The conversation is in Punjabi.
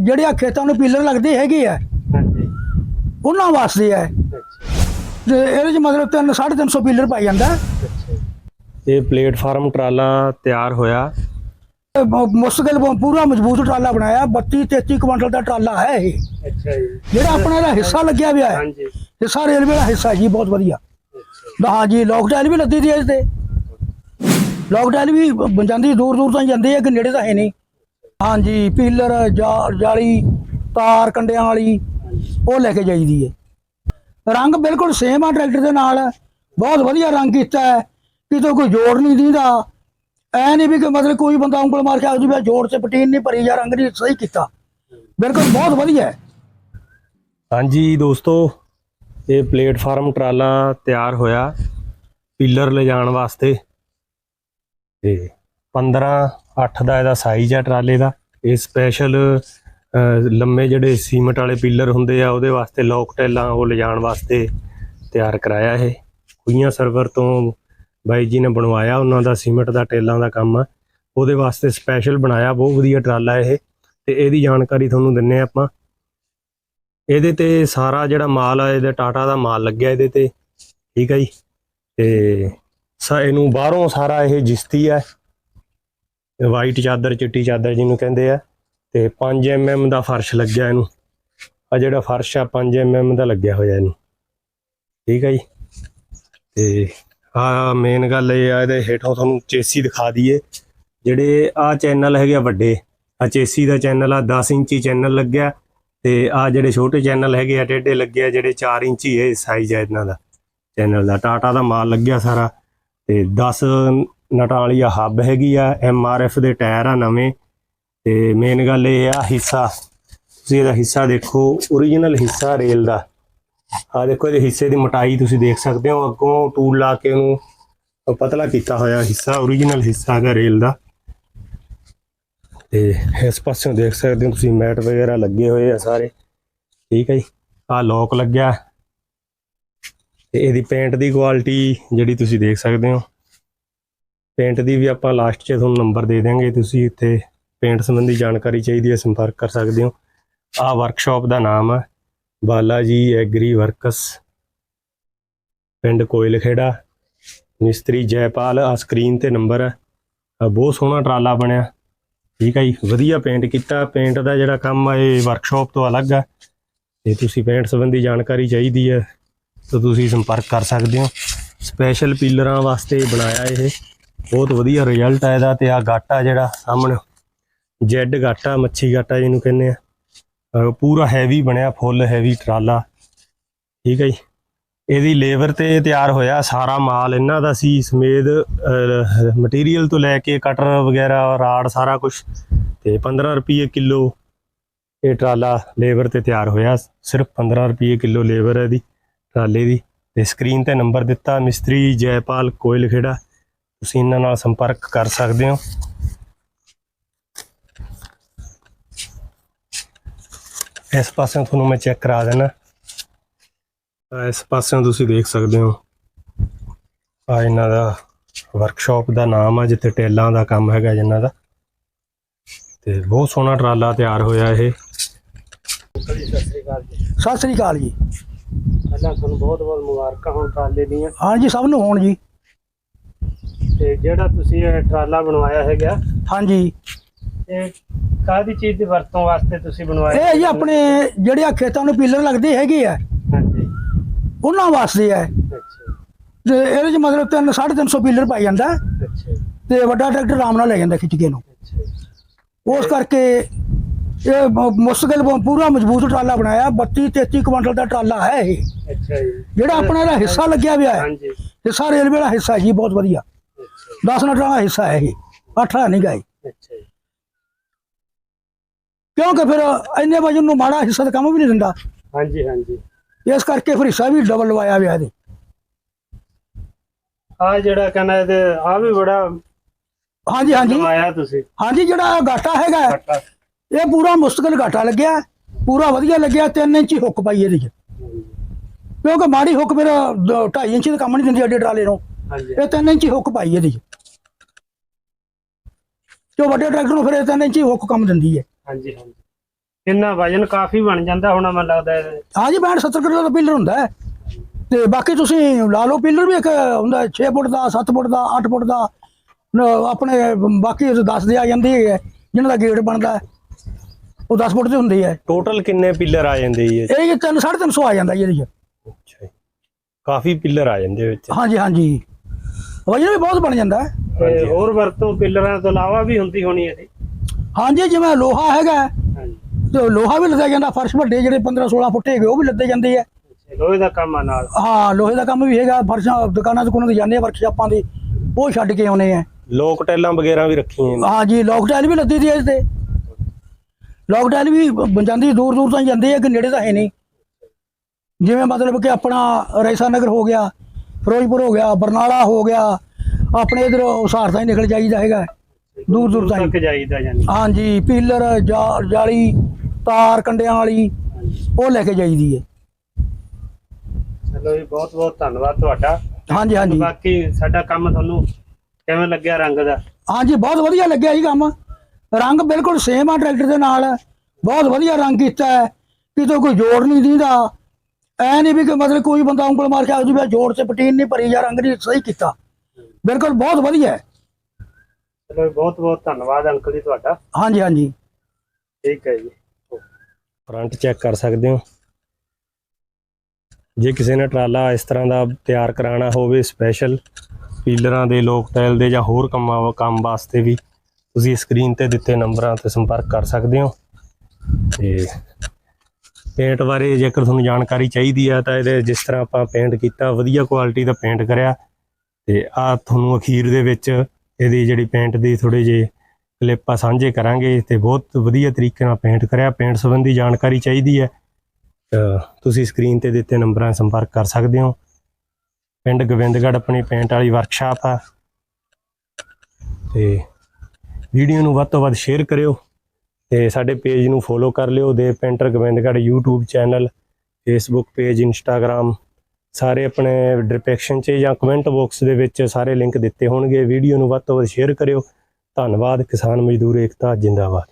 ਜਿਹੜੇ ਆ ਖੇਤਾਂ ਨੂੰ ਪੀਲਰ ਲੱਗਦੇ ਹੈਗੇ ਆ ਹਾਂਜੀ। ਉਹਨਾਂ ਵਾਸਤੇ ਹੈ ਤੇ ਇਹਦੇ ਚ ਮਤਲਬ 3 350 ਪੀਲਰ ਪਾਈ ਜਾਂਦਾ। ਇਹ ਪਲੇਟਫਾਰਮ ਟਰਾਲਾ ਤਿਆਰ ਹੋਇਆ। ਮੁਸ਼ਕਿਲ ਪੂਰਾ ਮਜ਼ਬੂਤ ਟਰਾਲਾ ਬਣਾਇਆ। 32 33 ਕੁਇੰਟਲ ਦਾ ਟਰਾਲਾ ਹੈ ਇਹ। ਅੱਛਾ ਜੀ। ਜਿਹੜਾ ਆਪਣਾ ਇਹਦਾ ਹਿੱਸਾ ਲੱਗਿਆ ਹੋਇਆ ਹੈ। ਹਾਂਜੀ। ਹਿੱਸਾ ਰੇਲਵੇ ਦਾ ਹਿੱਸਾ ਜੀ ਬਹੁਤ ਵਧੀਆ। ਹਾਂ ਜੀ ਲੋਕਡਾਊਨ ਵੀ ਲੱਦੀ ਦੀ ਇਸ ਤੇ। ਲੋਕਡਾਊਨ ਵੀ ਜਾਂਦੀ ਦੂਰ ਦੂਰ ਤਾਂ ਜਾਂਦੇ ਆ ਕਿ ਨੇੜੇ ਤਾਂ ਹੈ ਨਹੀਂ। ਹਾਂਜੀ, ਪੀਲਰ, ਜਾਲੀ ਤਾਰ, ਕੰਡਿਆਂ ਵਾਲੀ, ਉਹ ਲੈ ਕੇ ਜਾਈਦੀ ਹੈ ਰੰਗ ਬਿਲਕੁਲ ਸੇਮ ਆ ਟਰੈਕਟਰ ਦੇ ਨਾਲ। ਬਹੁਤ ਵਧੀਆ ਰੰਗ ਕੀਤਾ ਹੈ। ਕਿਤੇ ਕੋਈ ਜੋੜ ਨਹੀਂ ਦਿੰਦਾ। ਐ ਨਹੀਂ ਵੀ ਕਿ ਮਤਲਬ ਕੋਈ ਬੰਦਾ ਉਂਗਲ ਮਾਰ ਕੇ ਆਉ ਜੀ ਜੋੜ ਤੇ ਪਟੀਨ ਨਹੀਂ ਭਰੀ ਜਾਂ ਰੰਗ ਨਹੀਂ ਸਹੀ ਕੀਤਾ। ਬਿਲਕੁਲ ਬਹੁਤ ਵਧੀਆ ਹੈ। ਹਾਂਜੀ ਦੋਸਤੋ, ਇਹ ਪਲੇਟਫਾਰਮ ਟਰਾਲਾ ਤਿਆਰ ਹੋਇਆ ਪੀਲਰ ਲਿਜਾਣ ਵਾਸਤੇ। ਤੇ 15 8 ਦਾ ਇਹਦਾ ਸਾਈਜ਼ ਆ ਟਰਾਲੇ ਦਾ। ਇਹ ਸਪੈਸ਼ਲ ਲੰਮੇ ਜਿਹੜੇ ਸੀਮਟ ਵਾਲੇ ਪਿੱਲਰ ਹੁੰਦੇ ਆ, ਉਹਦੇ ਵਾਸਤੇ ਲੋਕ ਟੈਲਾਂ ਉਹ ਲਿਜਾਣ ਵਾਸਤੇ ਤਿਆਰ ਕਰਾਇਆ ਇਹ। ਕੁਈਆਂ ਸਰਵਰ ਤੋਂ ਬਾਈ ਜੀ ਨੇ ਬਣਵਾਇਆ ਉਹਨਾਂ ਦਾ ਸੀਮਟ ਦਾ ਟੈਲਾਂ ਦਾ ਕੰਮ। ਆ ਉਹਦੇ ਵਾਸਤੇ ਸਪੈਸ਼ਲ ਬਣਾਇਆ, ਬਹੁਤ ਵਧੀਆ ਟਰਾਲਾ ਇਹ। ਤੇ ਇਹਦੀ ਜਾਣਕਾਰੀ ਤੁਹਾਨੂੰ ਦਿੰਨੇ ਆ ਆਪਾਂ। ਇਹਦੇ ਤੇ ਸਾਰਾ ਜਿਹੜਾ ਮਾਲ ਆ, ਇਹਦੇ ਟਾਟਾ ਦਾ ਮਾਲ ਲੱਗਿਆ ਇਹਦੇ ਤੇ। ਠੀਕ ਹੈ ਜੀ। ਤੇ ਸਾ, ਇਹਨੂੰ ਬਾਹਰੋਂ ਸਾਰਾ ਇਹ ਜਿਸਤੀ ਹੈ ਵਾਈਟ ਚਾਦਰ, ਚਿੱਟੀ ਚਾਦਰ ਜਿਹਨੂੰ ਕਹਿੰਦੇ ਆ, ਤੇ 5 mm ਦਾ ਫਰਸ਼ ਲੱਗਿਆ ਇਹਨੂੰ। ਆ ਜਿਹੜਾ ਫਰਸ਼ ਆ 5 mm ਦਾ ਲੱਗਿਆ ਹੋਇਆ ਇਹਨੂੰ। ਠੀਕ ਹੈ ਜੀ? ਤੇ ਆ ਮੇਨ ਗੱਲ ਇਹ ਆ, ਇਹਦੇ ਹੇਠੋਂ ਤੁਹਾਨੂੰ ਚੇਸੀ ਦਿਖਾ ਦਈਏ। ਜਿਹੜੇ ਆ ਚੈਨਲ ਹੈਗੇ ਆ ਵੱਡੇ ਆ ਚੇਸੀ ਦਾ ਚੈਨਲ ਆ 10 ਇੰਚੀ ਚੈਨਲ ਲੱਗਿਆ, ਤੇ ਆ ਜਿਹੜੇ ਛੋਟੇ ਚੈਨਲ ਹੈਗੇ ਆ ਟੇਢੇ ਲੱਗੇ ਆ, ਜਿਹੜੇ 4 ਇੰਚੀ ਇਹ ਸਾਈਜ਼ ਹੈ ਇਹਨਾਂ ਦਾ। ਚੈਨਲ ਦਾ, ਟਾਟਾ ਦਾ ਮਾਲ ਲੱਗਿਆ ਸਾਰਾ, ਤੇ 10 ਨਟਾਂ ਵਾਲੀ ਆ ਹੱਬ ਹੈਗੀ ਆ ਐਮ ਆਰ ਐਫ ਦੇ ਟਾਇਰ ਆ ਨਵੇਂ। ਤੇ ਮੇਨ ਗੱਲ ਇਹ ਆ ਹਿੱਸਾ। ਤੁਸੀਂ ਇਹਦਾ ਹਿੱਸਾ ਦੇਖੋ origignal ਹਿੱਸਾ ਰੇਲ ਦਾ। ਆ ਦੇਖੋ ਇਹਦੇ ਹਿੱਸੇ ਦੀ ਮੋਟਾਈ ਤੁਸੀਂ ਦੇਖ ਸਕਦੇ ਹੋ, ਅੱਗੋਂ ਟੂਲ ਲਾ ਕੇ ਉਹਨੂੰ ਪਤਲਾ ਕੀਤਾ ਹੋਇਆ ਹਿੱਸਾ origignal ਹਿੱਸਾ ਹੈਗਾ ਰੇਲ ਦਾ। ਤੇ ਇਸ ਪਾਸਿਓਂ ਦੇਖ ਸਕਦੇ ਹੋ ਤੁਸੀਂ, ਮੈਟ ਵਗੈਰਾ ਲੱਗੇ ਹੋਏ ਆ ਸਾਰੇ। ਠੀਕ ਹੈ ਜੀ ਆ ਲੋਕ ਲੱਗਿਆ। ਤੇ ਇਹਦੀ ਪੇਂਟ ਦੀ ਕੁਆਲਿਟੀ ਜਿਹੜੀ ਤੁਸੀਂ ਦੇਖ ਸਕਦੇ ਹੋ। ਪੇਂਟ ਦੀ ਵੀ ਆਪਾਂ ਲਾਸਟ 'ਚ ਤੁਹਾਨੂੰ ਨੰਬਰ ਦੇ ਦੇਵਾਂਗੇ ਤੁਸੀਂ ਇੱਥੇ ਪੇਂਟ ਸੰਬੰਧੀ ਜਾਣਕਾਰੀ ਚਾਹੀਦੀ ਹੈ, ਸੰਪਰਕ ਕਰ ਸਕਦੇ ਹੋ। ਆ ਵਰਕਸ਼ਾਪ ਦਾ ਨਾਮ ਹੈ ਬਾਲਾ ਜੀ ਐਗਰੀ ਵਰਕਸ ਪਿੰਡ ਕੋਇਲ ਖੇੜਾ ਮਿਸਤਰੀ ਜੈਪਾਲ ਆ ਸਕਰੀਨ ਤੇ ਨੰਬਰ ਹੈ ਆਹ ਬਹੁਤ ਸੋਹਣਾ ਟਰਾਲਾ ਬਣਿਆ। ਠੀਕ ਹੈ ਜੀ, ਵਧੀਆ ਪੇਂਟ ਕੀਤਾ। ਪੇਂਟ ਦਾ ਜਿਹੜਾ ਕੰਮ ਆ, ਇਹ ਵਰਕਸ਼ਾਪ ਤੋਂ ਅਲੱਗ ਹੈ ਜੇ ਤੁਸੀਂ ਪੇਂਟ ਸੰਬੰਧੀ ਜਾਣਕਾਰੀ ਚਾਹੀਦੀ ਹੈ, ਤਾਂ ਤੁਸੀਂ ਸੰਪਰਕ ਕਰ ਸਕਦੇ ਹੋ। ਸਪੈਸ਼ਲ ਪੀਲਰਾਂ ਵਾਸਤੇ ਬਣਾਇਆ ਇਹ। ਬਹੁਤ ਵਧੀਆ ਰਿਜ਼ਲਟ ਆ ਇਹਦਾ ਤੇ ਆ ਗਾਟਾ ਜਿਹੜਾ ਸਾਹਮਣੇ। ਜੈਡ ਗਾਟਾ ਮੱਛੀ ਗਾਟਾ ਜਿਹਨੂੰ ਕਹਿੰਦੇ ਆ। ਪੂਰਾ ਹੈਵੀ ਬਣਿਆ ਫੁੱਲ ਹੈਵੀ ਟਰਾਲਾ। ਠੀਕ ਹੈ ਜੀ। ਇਹਦੀ ਲੇਬਰ ਤੇ ਤਿਆਰ ਹੋਇਆ ਸਾਰਾ ਮਾਲ। ਇਹਨਾਂ ਦਾ ਸੀ ਸਮੇਦ ਮਟੀਰੀਅਲ ਤੋਂ ਲੈ ਕੇ ਕਟਰ ਵਗੈਰਾ, ਰਾੜ ਸਾਰਾ ਕੁਝ ਤੇ 15 ਰੁਪਏ ਕਿਲੋ ਇਹ ਟਰਾਲਾ ਲੇਬਰ ਤੇ ਤਿਆਰ ਹੋਇਆ। ਸਿਰਫ 15 ਰੁਪਏ ਕਿਲੋ ਲੇਬਰ ਹੈ ਇਹਦੀ, ਟਰਾਲੇ ਦੀ। ਤੇ ਸਕਰੀਨ ਤੇ ਨੰਬਰ ਦਿੱਤਾ ਮਿਸਤਰੀ ਜੈਪਾਲ ਕੋਇਲ ਖੇੜਾ ਤੁਸੀਂ ਇਹਨਾਂ ਨਾਲ ਸੰਪਰਕ ਕਰ ਸਕਦੇ ਹੋ। ਇਸ ਪਾਸਿਓਂ ਤੁਹਾਨੂੰ ਮੈਂ ਚੈੱਕ ਕਰਾ ਦੇਣਾ। ਇਸ ਪਾਸਿਓਂ ਤੁਸੀਂ ਦੇਖ ਸਕਦੇ ਹੋ। ਆ ਇਹਨਾਂ ਦਾ ਵਰਕਸ਼ਾਪ ਦਾ ਨਾਮ ਆ ਜਿੱਥੇ ਟੇਲਾਂ ਦਾ ਕੰਮ ਹੈਗਾ ਜਿਨ੍ਹਾਂ ਦਾ। ਤੇ ਬਹੁਤ ਸੋਹਣਾ ਟਰਾਲਾ ਤਿਆਰ ਹੋਇਆ ਇਹ। ਸਤਿ ਸ੍ਰੀ ਅਕਾਲ ਜੀ। ਸਤਿ ਸ੍ਰੀ ਅਕਾਲ ਜੀ ਪਹਿਲਾਂ ਤੁਹਾਨੂੰ ਬਹੁਤ ਬਹੁਤ ਮੁਬਾਰਕਾਂ ਹੋਣ ਟਰਾਲੇ ਦੀਆਂ। ਹਾਂ ਜੀ ਸਭ ਨੂੰ ਹੋਣ ਜੀ। ਤੇ ਜਿਹੜਾ ਤੁਸੀਂ ਇਹ ਟਰਾਲਾ ਬਣਵਾਇਆ ਹੈਗਾ ਹਾਂਜੀ। ਇਹ ਕਾਹਦੀ ਚੀਜ਼ ਦੀ ਵਰਤੋਂ ਵਾਸਤੇ ਤੁਸੀਂ ਬਣਵਾਇਆ ਇਹ ਜੀ ਆਪਣੇ ਜਿਹੜੇ ਆ ਖੇਤਾਂ ਨੂੰ ਪੀਲਰ ਲੱਗਦੇ ਹੈਗੇ ਆ ਹਾਂਜੀ। ਉਹਨਾਂ ਵਾਸਤੇ ਹੈ ਅੱਛਾ। ਤੇ ਇਹਦੇ ਚ ਮਤਲਬ 3 350 ਪੀਲਰ ਪਾਈ ਜਾਂਦਾ। ਅੱਛਾ। ਤੇ ਵੱਡਾ ਟਰੈਕਟਰ ਆਰਾਮ ਨਾਲ ਲੈ ਜਾਂਦਾ ਖਿੱਚ ਕੇ ਨੂੰ। ਅੱਛਾ। ਉਸ ਕਰਕੇ ਇਹ ਮੁਸ਼ਕਿਲ ਪੂਰਾ ਮਜ਼ਬੂਤ ਟਰਾਲਾ ਬਣਾਇਆ। 32 33 ਕੁਇੰਟਲ ਦਾ ਟਰਾਲਾ ਹੈ ਇਹ। ਅੱਛਾ ਜੀ। ਜਿਹੜਾ ਆਪਣਾ ਇਹਦਾ ਹਿੱਸਾ ਲੱਗਿਆ ਹੋਇਆ ਹੈ। ਹਾਂਜੀ। ਹਿੱਸਾ ਰੇਲਵੇ ਦਾ ਹਿੱਸਾ ਜੀ ਬਹੁਤ ਵਧੀਆ। 10 ਨਟਾਂ ਦਾ ਹਿੱਸਾ ਹੈ ਇਹ। 8 ਦਾ ਨਹੀਂ ਗਾਈ ਅੱਛਾ ਜੀ। ਕਿਉਂਕਿ ਫਿਰ ਇੰਨੇ ਵਜਨ ਨੂੰ ਮਾੜਾ ਹਿੱਸਾ ਤਾਂ ਕੰਮ ਵੀ ਨਹੀਂ ਦਿੰਦਾ। ਹਾਂਜੀ ਹਾਂਜੀ। ਇਸ ਕਰਕੇ ਫਿਰ ਹਿੱਸਾ ਵੀ ਡਬਲ ਲਵਾਇਆ ਹੋਇਆ ਇਹਦੇ। ਆ ਜਿਹੜਾ ਕਹਿੰਦਾ ਇਹਦੇ ਆ ਵੀ ਬੜਾ ਹਾਂਜੀ ਹਾਂਜੀ। ਬਣਵਾਇਆ ਤੁਸੀਂ। ਹਾਂਜੀ ਜਿਹੜਾ ਗਾਟਾ ਹੈਗਾ ਇਹ ਪੂਰਾ ਮੁਸ਼ਕਿਲ ਗਾਟਾ ਲੱਗਿਆ ਪੂਰਾ ਵਧੀਆ ਲੱਗਿਆ 3 ਇੰਚੀ ਹੁੱਕ ਪਾਈ ਇਹਦੇ 'ਚ। ਕਿਉਂਕਿ ਮਾੜੀ ਹੁੱਕ ਫਿਰ 2.5 ਇੰਚੀ ਦਾ ਕੰਮ ਨਹੀਂ ਦਿੰਦੀ ਅੱਡੇ ਟਰਾਲੇ ਨੂੰ। ਹਾਂਜੀ। ਇਹ 3 ਇੰਚੀ ਹੁੱਕ ਪਾਈ ਇਹਦੇ 'ਚ। ਜੋ ਵੱਡੇ ਟਰੈਕਟਰ ਨੂੰ ਫਿਰ ਇਹ 3 ਇੰਚੀ ਹੁੱਕ ਕੰਮ ਦਿੰਦੀ ਹੈ। ਹਾਂਜੀ ਹਾਂਜੀ। ਕਿੰਨਾ ਵਜਨ ਕਾਫੀ ਬਣ ਜਾਂਦਾ ਹੋਣਾ ਮੈਨੂੰ ਲੱਗਦਾ ਇਹਦੇ। ਹਾਂ ਜੀ 65 70 ਕਿਲੋ ਦਾ ਪਿੱਲਰ ਹੁੰਦਾ ਹੈ। ਤੇ ਬਾਕੀ ਤੁਸੀਂ ਲਾ ਲਓ ਪਿੱਲਰ ਵੀ ਇੱਕ ਹੁੰਦਾ 6 ਫੁੱਟ ਦਾ 7 ਫੁੱਟ ਦਾ 8 ਫੁੱਟ ਦਾ ਆਪਣੇ ਬਾਕੀ 10 ਦੇ ਆ ਜਾਂਦੀ ਹੈ ਜਿਹਨਾਂ ਦਾ ਗੇਟ ਬਣਦਾ ਉਹ 10 ਫੁੱਟ ਦੇ ਹੁੰਦੇ ਹੈ। ਟੋਟਲ ਕਿੰਨੇ ਪਿੱਲਰ ਆ ਜਾਂਦੇ ਜੀ ਇਹ 'ਚ? ਇਹ ਜੀ ਤਿੰਨ 350 ਆ ਜਾਂਦਾ ਜੀ ਇਹਦੇ 'ਚ। ਅੱਛਾ ਜੀ। ਕਾਫੀ ਪਿੱਲਰ ਆ ਜਾਂਦੇ ਵਿੱਚ। ਹਾਂਜੀ ਹਾਂਜੀ। ਵਜਨ ਵੀ ਬਹੁਤ ਬਣ ਜਾਂਦਾ ਹੈ। ਤੇ ਹੋਰ ਵਰਤੋਂ ਪਿੱਲਰਾਂ ਤੋਂ ਇਲਾਵਾ ਵੀ ਹੁੰਦੀ ਹੋਣੀ ਇਹਦੀ? ਹਾਂਜੀ ਜਿਵੇਂ ਲੋਹਾ ਹੈਗਾ ਹੈ, ਹਾਂਜੀ। ਤੇ ਲੋਹਾ ਵੀ ਲੱਦਿਆ ਜਾਂਦਾ ਫਰਸ਼ ਵੱਡੇ ਜਿਹੜੇ 15 16 ਫੁੱਟ ਹੈਗੇ ਉਹ ਵੀ ਲੱਦੇ ਜਾਂਦੇ ਆ। ਅੱਛਾ, ਲੋਹੇ ਦਾ ਕੰਮ ਆ ਨਾਲ? ਹਾਂ ਲੋਹੇ ਦਾ ਕੰਮ ਵੀ ਹੈਗਾ ਫਰਸ਼ਾਂ ਦੁਕਾਨਾਂ ਦੁਕਾਨਾਂ ਤੇ ਜਾਂਦੇ ਆ ਵਰਕਸ਼ਾਪਾਂ ਦੇ ਉਹ ਛੱਡ ਕੇ ਆਉਨੇ ਆ। ਲੋਕ ਟੈਲਾਂ ਵਗੈਰਾ ਵੀ ਰੱਖੀਆਂ ਨੇ ਹਾਂਜੀ ਲੋਕ ਟਾਈਲ ਵੀ ਲੱਦੀ ਦੀ ਇਸ ਤੇ ਲੋਕ ਟਾਈਲ ਵੀ ਬ- ਜਾਂਦੀ ਦੂਰ ਦੂਰ ਤਾਈਂ ਜਾਂਦੇ ਆ ਕਿ ਨੇੜੇ ਤਾਂ ਹੈ ਨਹੀਂ। ਜਿਵੇਂ ਮਤਲਬ ਕਿ ਆਪਣਾ ਰੈਸਾ ਨਗਰ ਹੋ ਗਿਆ ਫਿਰੋਜ਼ਪੁਰ ਹੋ ਗਿਆ ਬਰਨਾਲਾ ਹੋ ਗਿਆ ਆਪਣੇ ਇਧਰ ਉਸਾਰ ਤਾਈਂ ਨਿਕਲ ਜਾਈਦਾ ਹੈਗਾ ਦੂਰ ਦੂਰ ਤੱਕ ਜਾਈਦਾ ਜਾਨੀ ਹਾਂਜੀ ਪੀਲਰ ਜਾਲੀ ਤਾਰ ਕੰਡਿਆਂ ਵਾਲੀ ਉਹ ਲੈ ਕੇ ਜਾਈਦੀ ਹੈ। ਚਲੋ ਜੀ ਬਹੁਤ ਬਹੁਤ ਧੰਨਵਾਦ ਤੁਹਾਡਾ। ਹਾਂਜੀ ਹਾਂਜੀ। ਬਾਕੀ ਸਾਡਾ ਕੰਮ ਤੁਹਾਨੂੰ ਕਿਵੇਂ ਲੱਗਿਆ ਰੰਗ ਦਾ? ਹਾਂਜੀ ਬਹੁਤ ਵਧੀਆ ਲੱਗਿਆ ਜੀ ਕੰਮ। ਰੰਗ ਬਿਲਕੁਲ ਸੇਮ ਆ ਟਰੈਕਟਰ ਦੇ ਨਾਲ। ਬਹੁਤ ਵਧੀਆ ਰੰਗ ਕੀਤਾ ਹੈ। ਕਿਤੋਂ ਕੋਈ ਜੋੜ ਨਹੀਂ ਦਿੰਦਾ। ਐ ਨਹੀਂ ਵੀ ਕਿ ਮਤਲਬ ਕੋਈ ਬੰਦਾ ਉਂਗਲ ਮਾਰ ਕੇ ਆ ਜੂਗਾ ਜੋੜ ਤੇ ਪਟੀਨ ਨਹੀਂ ਭਰੀ ਜਾਂ ਰੰਗ ਨਹੀਂ ਸਹੀ ਕੀਤਾ। ਬਿਲਕੁਲ ਬਹੁਤ ਵਧੀਆ ਹੈ। ਚਲੋ ਬਹੁਤ ਬਹੁਤ ਧੰਨਵਾਦ ਅੰਕਲ ਜੀ ਤੁਹਾਡਾ। ਹਾਂਜੀ ਹਾਂਜੀ। ਠੀਕ ਹੈ ਜੀ। ਫਰੰਟ ਚੈੱਕ ਕਰ ਸਕਦੇ ਹੋ। ਜੇ ਕਿਸੇ ਨੇ ਟਰਾਲਾ ਇਸ ਤਰ੍ਹਾਂ ਦਾ ਤਿਆਰ ਕਰਾਉਣਾ ਹੋਵੇ ਸਪੈਸ਼ਲ ਪੀਲਰਾਂ ਦੇ ਲੋਕ ਟਾਇਲ ਦੇ ਜਾਂ ਹੋਰ ਕੰਮਾਂ ਕੰਮ ਵਾਸਤੇ ਵੀ ਤੁਸੀਂ ਸਕਰੀਨ ਤੇ ਦਿੱਤੇ ਨੰਬਰਾਂ ਤੇ ਸੰਪਰਕ ਕਰ ਸਕਦੇ ਹੋ। ਤੇ ਪੇਂਟ ਬਾਰੇ ਜੇਕਰ ਤੁਹਾਨੂੰ ਜਾਣਕਾਰੀ ਚਾਹੀਦੀ ਹੈ ਤਾਂ ਇਹਦੇ ਜਿਸ ਤਰ੍ਹਾਂ ਆਪਾਂ ਪੇਂਟ ਕੀਤਾ ਵਧੀਆ ਕੁਆਲਿਟੀ ਦਾ ਪੇਂਟ ਕਰਿਆ ਤੇ ਆ ਤੁਹਾਨੂੰ ਅਖੀਰ ਦੇ ਵਿੱਚ ਇਹਦੀ ਜਿਹੜੀ ਪੇਂਟ ਦੀ ਥੋੜੇ ਜਿਹੇ ਕਲਿੱਪਾਂ ਸਾਂਝੇ ਕਰਾਂਗੇ ਤੇ ਬਹੁਤ ਵਧੀਆ ਤਰੀਕੇ ਨਾਲ ਪੇਂਟ ਕਰਿਆ। ਪੇਂਟ ਸੰਬੰਧੀ ਜਾਣਕਾਰੀ ਚਾਹੀਦੀ ਹੈ। ਤੁਸੀਂ ਸਕਰੀਨ ਤੇ ਦਿੱਤੇ ਨੰਬਰਾਂ ਸੰਪਰਕ ਕਰ ਸਕਦੇ ਹੋ। ਪਿੰਡ ਗੋਬਿੰਦਗੜ੍ਹ ਆਪਣੀ ਪੇਂਟ ਵਾਲੀ ਵਰਕਸ਼ਾਪ ਆ। ਤੇ ਵੀਡੀਓ ਨੂੰ ਵੱਧ ਤੋਂ ਵੱਧ ਸ਼ੇਅਰ ਕਰਿਓ ਤੇ ਸਾਡੇ ਪੇਜ ਨੂੰ ਫੋਲੋ ਕਰ ਲਿਓ। ਦੇ painter Gobindgarh YouTube channel Facebook page Instagram ਸਾਰੇ ਆਪਣੇ ਡਿਸਕ੍ਰਿਪਸ਼ਨ 'ਚ ਜਾਂ ਕਮੈਂਟ ਬਾਕਸ ਦੇ ਵਿੱਚ ਸਾਰੇ ਲਿੰਕ ਦਿੱਤੇ ਹੋਣਗੇ। ਵੀਡੀਓ ਨੂੰ ਵੱਧ ਤੋਂ ਵੱਧ ਸ਼ੇਅਰ ਕਰਿਓ। ਧੰਨਵਾਦ। ਕਿਸਾਨ ਮਜ਼ਦੂਰ ਏਕਤਾ, ਜਿੰਦਾਬਾਦ।